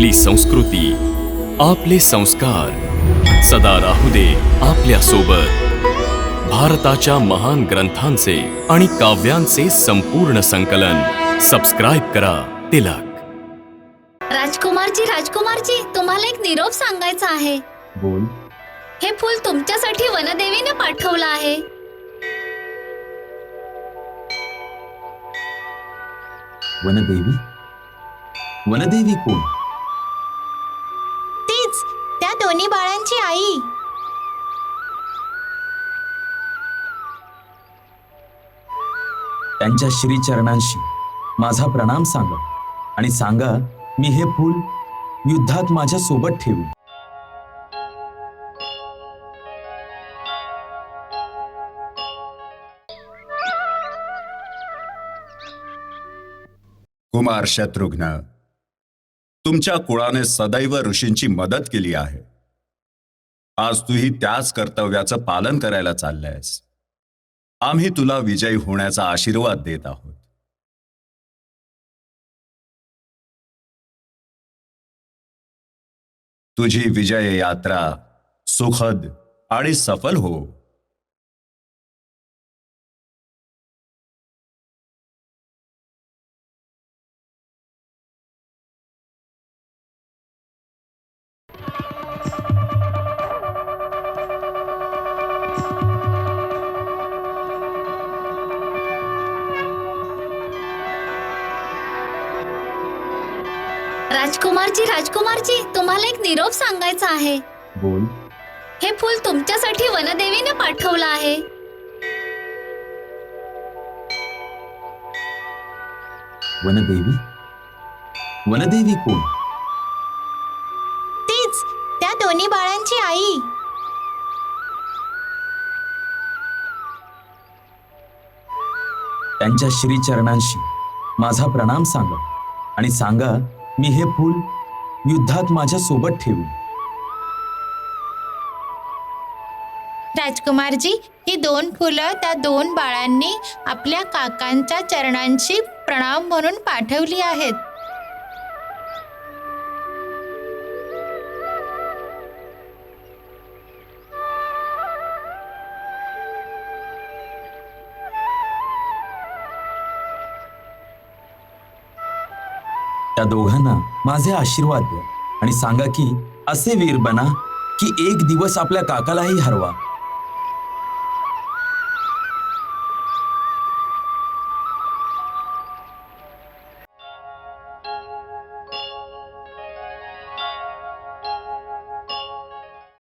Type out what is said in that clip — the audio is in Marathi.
आपली संस्कृती आपले संस्कार. सदा राहू दे आपल्यासोबत भारताच्या महान ग्रंथांचे आणि काव्यांचे संपूर्ण संकलन. सबस्क्राईब करा तिलक. राजकुमारजी राजकुमारजी तुम्हाला एक निरोप सांगायचा आहे. बोल. हे फूल तुमच्यासाठी वनदेवीने पाठवलं आहे. वनदेवी? वनदेवी कोण? बाळांची आई. त्यांच्या श्रीचरणांशी माझा प्रणाम सांगा आणि सांगा मी हे फूल युद्धात माझ्या सोबत ठेवू. कुमार शत्रुघ्न तुमच्या कुळाने सदैव ऋषींची मदत केली आहे. आज तूही त्याच कर्तव्याचं पालन करायला चाललंयस आम्ही तुला विजयी होण्याचा आशीर्वाद देत आहोत. तुझी विजय यात्रा सुखद आणि सफल हो. राजकुमारजी राजकुमारजी तुम्हाला एक निरोप सांगायचा आहे. बोल. हे फूल तुमच्यासाठी वनदेवीने पाठवलं आहे. वनदेवी? वनदेवी कोण? तीच त्या दोन्ही बाळांची आई. त्यांच्या श्रीचरणांशी माझा प्रणाम सांगा आणि सांगा मी हे फूल युद्धात माझ्या सोबत ठेवू. राजकुमारजी ही दोन फुलं त्या दोन बाळांनी आपल्या काकांच्या चरणांशी प्रणाम म्हणून पाठवली आहेत. त्या दोघांना माझे आशीर्वाद द्या आणि सांगा की असे वीर बना की एक दिवस आपल्या काकालाही हरवा.